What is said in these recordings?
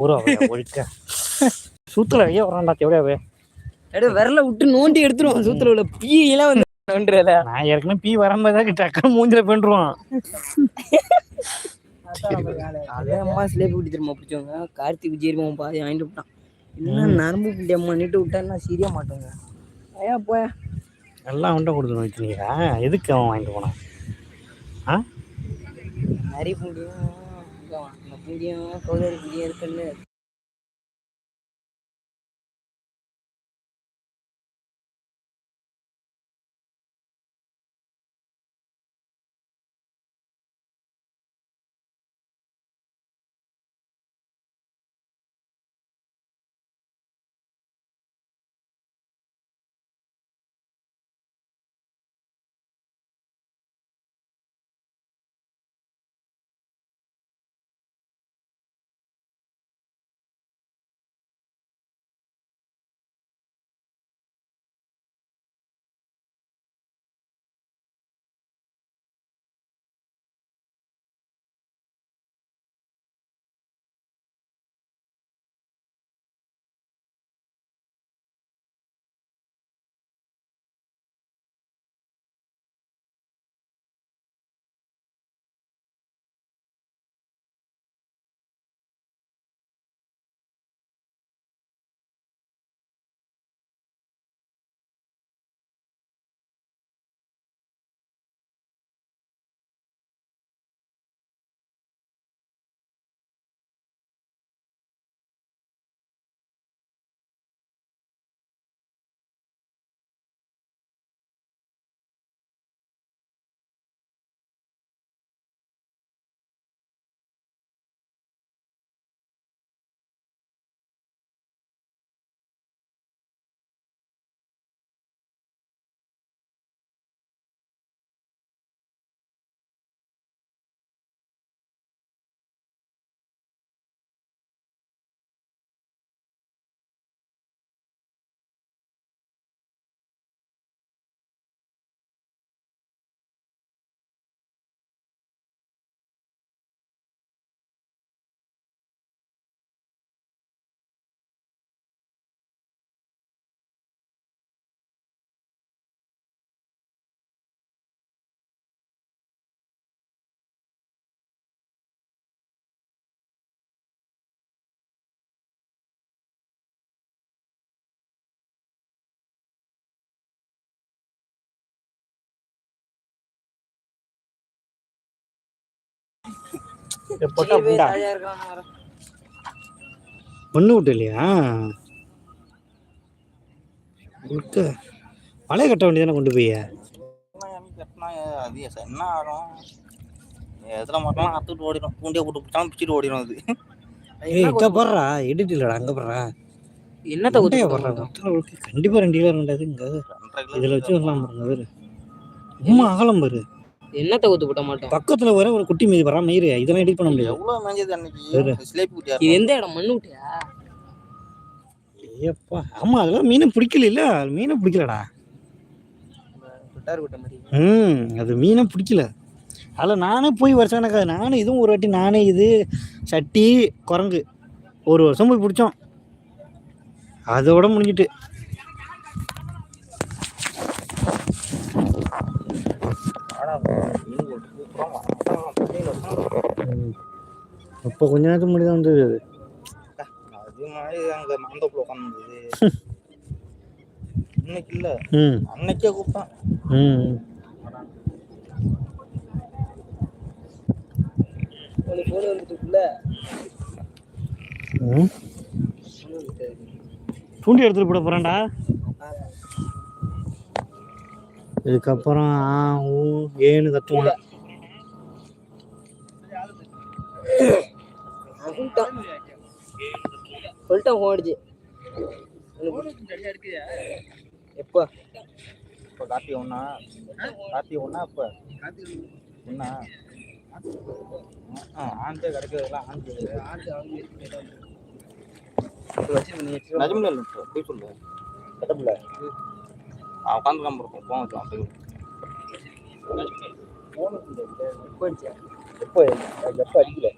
ஊரா ஒழிக்க சூத்துல ஐயா வரான்டா தேவையாவே அப்படியே விரல விட்டு நோண்டி எடுத்துருவான் சூத்துல உள்ள. பீயெல்லாம் வந்து நோண்டுறல நான் ஏற்கனவே பீ வரும்போது டக்குனு மூஞ்சில பண்ணிருவான் அதே அம்மா சிலேபி குட்டி திரும்ப பிடிச்சவங்க. கார்த்திக் விஜய் இருப்பான் பாதி வாங்கிட்டு விட்டான். இன்னும் நரம்பு குட்டி அம்மா நிட்டு விட்டா சீரியா மாட்டோங்க. ஐயா போய. எல்லாம் அவன்கிட்ட கொடுத்து வச்சுனீங்களா எதுக்கு அவன் வாங்கிட்டு போனான்? ஆ? நிறைய இருக்கும். நம்ம புண்டியும் கோவில் புண்டியும் இருக்குன்னு போட்டா புண்டா விட்டு இல்லையா? விட்டு மலை கட்ட வேண்டியதானே கொண்டு போய்? கட்டினா அது என்ன ஆகும்? எதுல மட்டும் அத்துட்டு ஓடிடும் பூண்டியை போட்டு பிடிச்சாலும் பிடிச்சிட்டு ஓடிடும் அது. இங்க போடுறா. எடிட் இல்லடா அங்க போடுறா. என்னத்த ஊத்து போடுறா? மொத்தம் ஒரு கண்டிப்பா ரெண்டு கிலோ ரெண்டாவது இங்க. இதுல வச்சு வரலாம் பாருங்க வேறு உமா அகலம் பாரு. என்னத்த ஊத்து போட்ட மாட்டோம்? பக்கத்துல வர ஒரு குட்டி மீதி வரா மயிறு இதெல்லாம் எடிட் பண்ண முடியாது. எவ்வளவு மேஞ்சது அன்னைக்கு? சிலேபி குட்டியா இது எந்த இடம்? மண்ணு விட்டியா ஏப்பா ஆமா அதெல்லாம் மீனை பிடிக்கல இல்ல மீனை பிடிக்கலடா. ம் அது மீனை பிடிக்கல. அதில் நானே போய் வருஷம் எனக்கு நானும் இதுவும் ஒரு வாட்டி நானே இது சட்டி குரங்கு. ஒரு வருஷம் போய் பிடிச்சோம். அதோட முடிஞ்சிட்டு. ம். இப்போ கொஞ்ச நேரத்துக்கு முன்னாடி தான் வந்தது அது. அது மாதிரி அங்க மாந்தோப்புல உட்காந்துருந்தது இன்னைக்கு இல்ல. ம். அன்னைக்கே கூப்பிட்டான். ம். தூண்டி எடுத்துட்டு போட போறேன்டா. இதுக்கப்புறம் ஆ ஊ ஏன்னு கத்துவான் சொல்லிட்டேன் ஓடிச்சு எப்போ? இப்ப கார்த்தி ஒண்ணா? கார்த்தி ஒண்ணா இப்ப ஒண்ணா? ஆண்டே கிடைக்கிறதெல்லாம் ஆண்டு நிஜமில்ல இல்லை போய் சொல்லு. கட்டப்பில்ல அவன் உட்காந்து தான் இருக்கும் போன் வச்சு அவன் எப்போ? எப்போ அடிக்கல?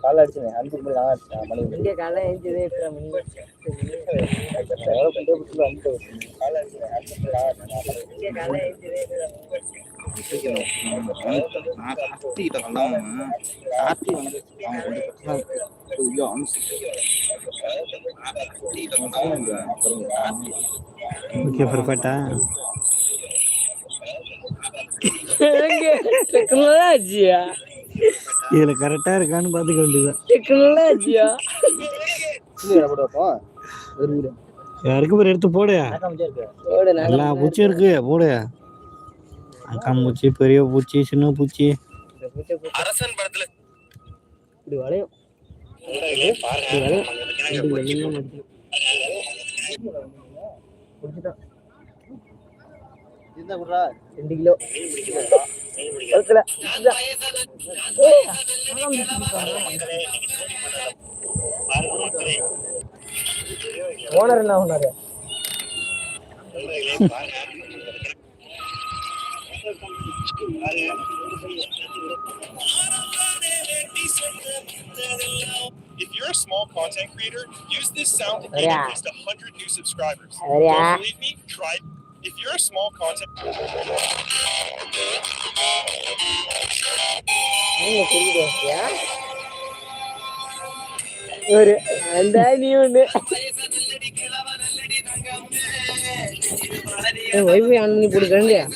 காலைல அடிச்சேன் அஞ்சு மணி நான் அடிச்சேன் மணி இங்கே காலை எழுந்ததே எட்டரை மணி. எவ்வளோ கொண்டு போய் வந்து காலைல அடிச்சேன் அஞ்சு மணி நான் அடிச்சேன் இங்கே காலை எழுந்ததே எட்டரை மணி. நான் கார்த்திகிட்ட சொல்லாம கார்த்தி வந்து அவன் கொஞ்சம் பிரச்சனை இருக்கு. ஐயோ அம்சு கார்த்திகிட்ட சொல்லாம கார்த்தி ஓகே பர்ஃபெக்டா டெக்னாலஜியா? இதில் கரெக்டாக இருக்கான்னு பார்த்துக்க வேண்டியதுதான். டெக்னாலஜியா? யாருக்கு பேர் எடுத்து போடு எல்லா பூச்சியும் இருக்கு போடு. அக்கான் பூச்சி பெரிய பூச்சி சின்ன பூச்சி. பூச்சை பூச்சை. இப்படி வளையும். இப்படி வெளியில மடிக்கணும். பிடிச்சிட்டான். ரெண்டு கிலோ. ஓனர் என்ன பண்ணாரு? If you're a small content creator, use this sound to Yeah. at least 100 new subscribers. Yeah. Don't believe me? Try. If you're a small content ஒரு அந்த நீ ஒண்ணு வைஃபை ஆன் பண்ணி போட்டுக்கிறேன்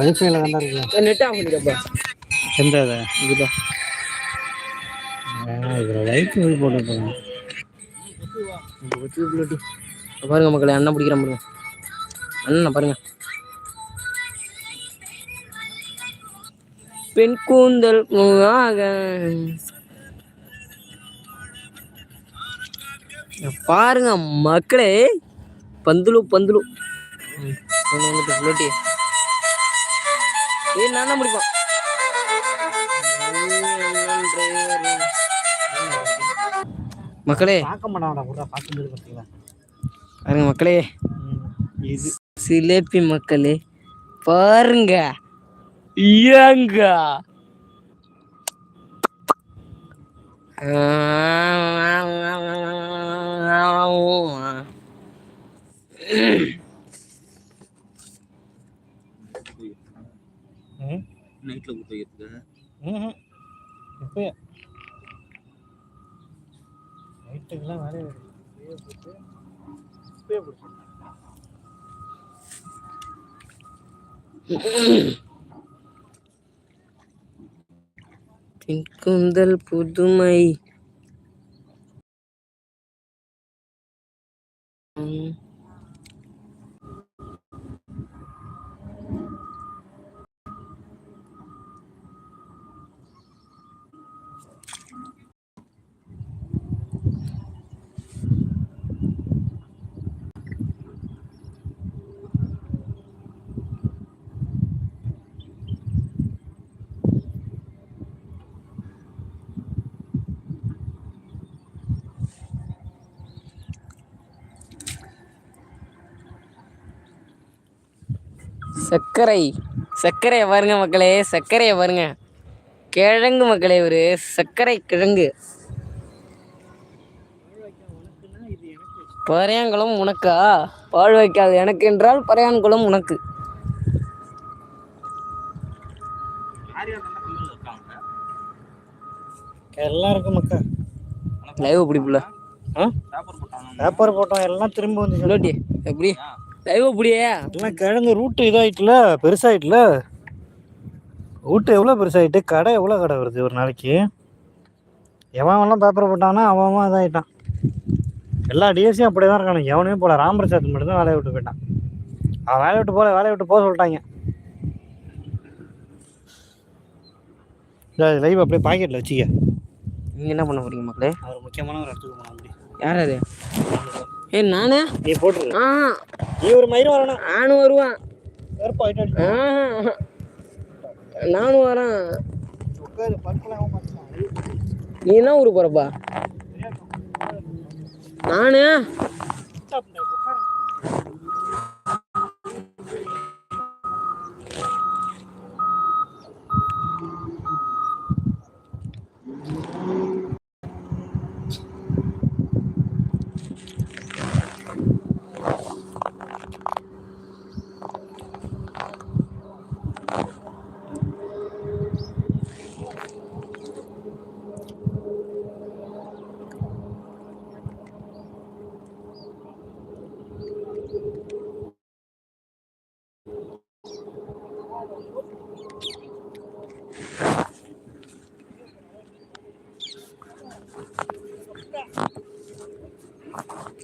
வைஃபைல தாண்டா இருக்கு நெட் ஆஃப் பண்ணிக்கப்பா எந்த இது பாருங்க மக்களே அண்ணன் பிடிக்கிறேன் பாருங்க. அண்ணன் பாருங்க. பெண் கூந்தல் பாருங்க மக்களே பந்துலு பந்துலு. புல்லோட்டி நான் தான் முடிப்பேன் மக்களே. பார்க்க மாட்டாங்கடா பாருங்க மக்களே. சிலேபி மக்களே பாருங்க. ஏங்க. கூந்தல் புதுமை ம். சர்க்கரை. சர்க்கரையை பாருங்க மக்களே சர்க்கரையை பாருங்க. கிழங்கு மக்களே ஒரு சர்க்கரை கிழங்கு. பறையாங்குளம் உனக்கா? பால் வைக்காது எனக்கு என்றால் பறையான்குளம் உனக்கு. எல்லாருக்கும் மக்கா. லைவ் பிடிப்புல. பேப்பர் போட்டோம் எல்லாம் திரும்ப வந்து எப்படி? லைவ் பிடியே. எல்லாம் கிழங்கு ரூட்டு இதாயிட்டுல பெருசாயிட்டுல. ரூட்டு எவ்வளோ பெருசாயிட்டு கடை எவ்வளோ கடை வருது ஒரு நாளைக்கு? எவன் எல்லாம் பேப்பர் போட்டானா அவன் இதாயிட்டான். எல்லா டிஎஸ்சியும் அப்படியே தான் இருக்கானு எவனையும் போல. ராமபிரசாத் மட்டும் தான் வேலையை விட்டு போயிட்டான். அவன் வேலையை விட்டு போல வேலையை விட்டு போக சொல்லிட்டாங்க. லைவ் அப்படியே பாக்கெட்டில் வச்சுக்க. நீங்க என்ன பண்ண போறீங்க மக்களே? அவர் முக்கியமான ஒரு இடத்துக்கு போகணும் அப்படி. யார் அது? ஏ நானு? நீ போட்டுரு. ஆ. நீ ஒரு மயிரும் வரணும் நானும் வருவேன். ஆ. நானும் வரேன். நீ என்ன ஊருக்கு போறப்பா? நானு?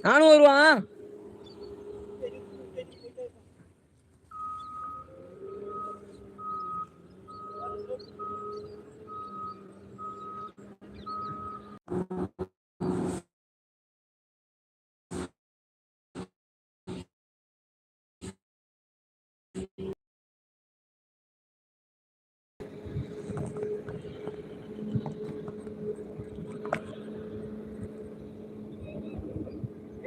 நானும் வருவான்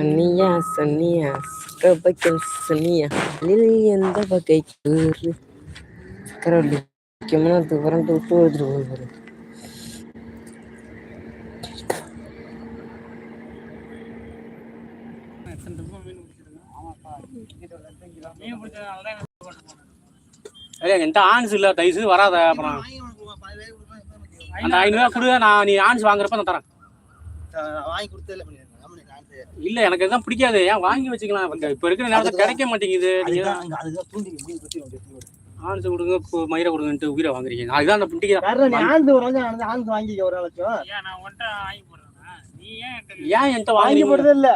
சன்னியா சன்னியா சக்கபக்கல் சன்னியா லில் எந்த வகை கூறு? கடவுள் முக்கியமான துவரண்டு விட்டு எழுதிட்டு போகுது ஏய் என்கிட்ட ஆன்ஸ் இல்ல தயவுசெய்து வராத அப்புறம். அந்த ஐநூறுவா கொடு நான் நீ ஆன்ஸ் வாங்குறப்ப நான் தரேன். வாங்கி கொடுத்தே பண்ணிடுறேன் இல்ல எனக்கு எதுவும் பிடிக்காது. ஏன் வாங்கி வச்சுக்கலாம்? இப்ப- இப்ப இருக்கிற நேரத்துல கிடைக்க மாட்டேங்குது. அதுதான் ஆன்ஸ் கொடுங்க மயிரை கொடுங்கன்ட்டு உயிரை வாங்குறீங்க. நான் இதுதான் அந்த நீ ஆந்து ஒரு ஆந்து வாங்கிக்க ஒரு ஆளாச்சும் ஏன் என்கிட்ட வாங்கி வாங்கி போடுறது இல்ல.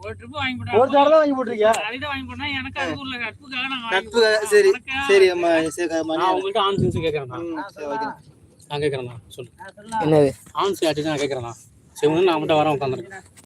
ஒரு தடவை வாங்கி போட்டிருக்கியா போட்டா வாங்கி போட்டா எனக்கு அது ஊர்ல நட்புக்காக நான் வாங்கி நட்பு சரி சரி அம்மா சரி மணி. நான் உங்கள்கிட்ட ஆன்ஸ் கேட்கறேன் நான். கேட்கறேன் நான் சொல்லு. என்னது? ஆன்ஸ் யார்ட்டு நான் கேட்கறேன் சரி நான் மட்டும் வரேன் உட்காந்துருக்கேன்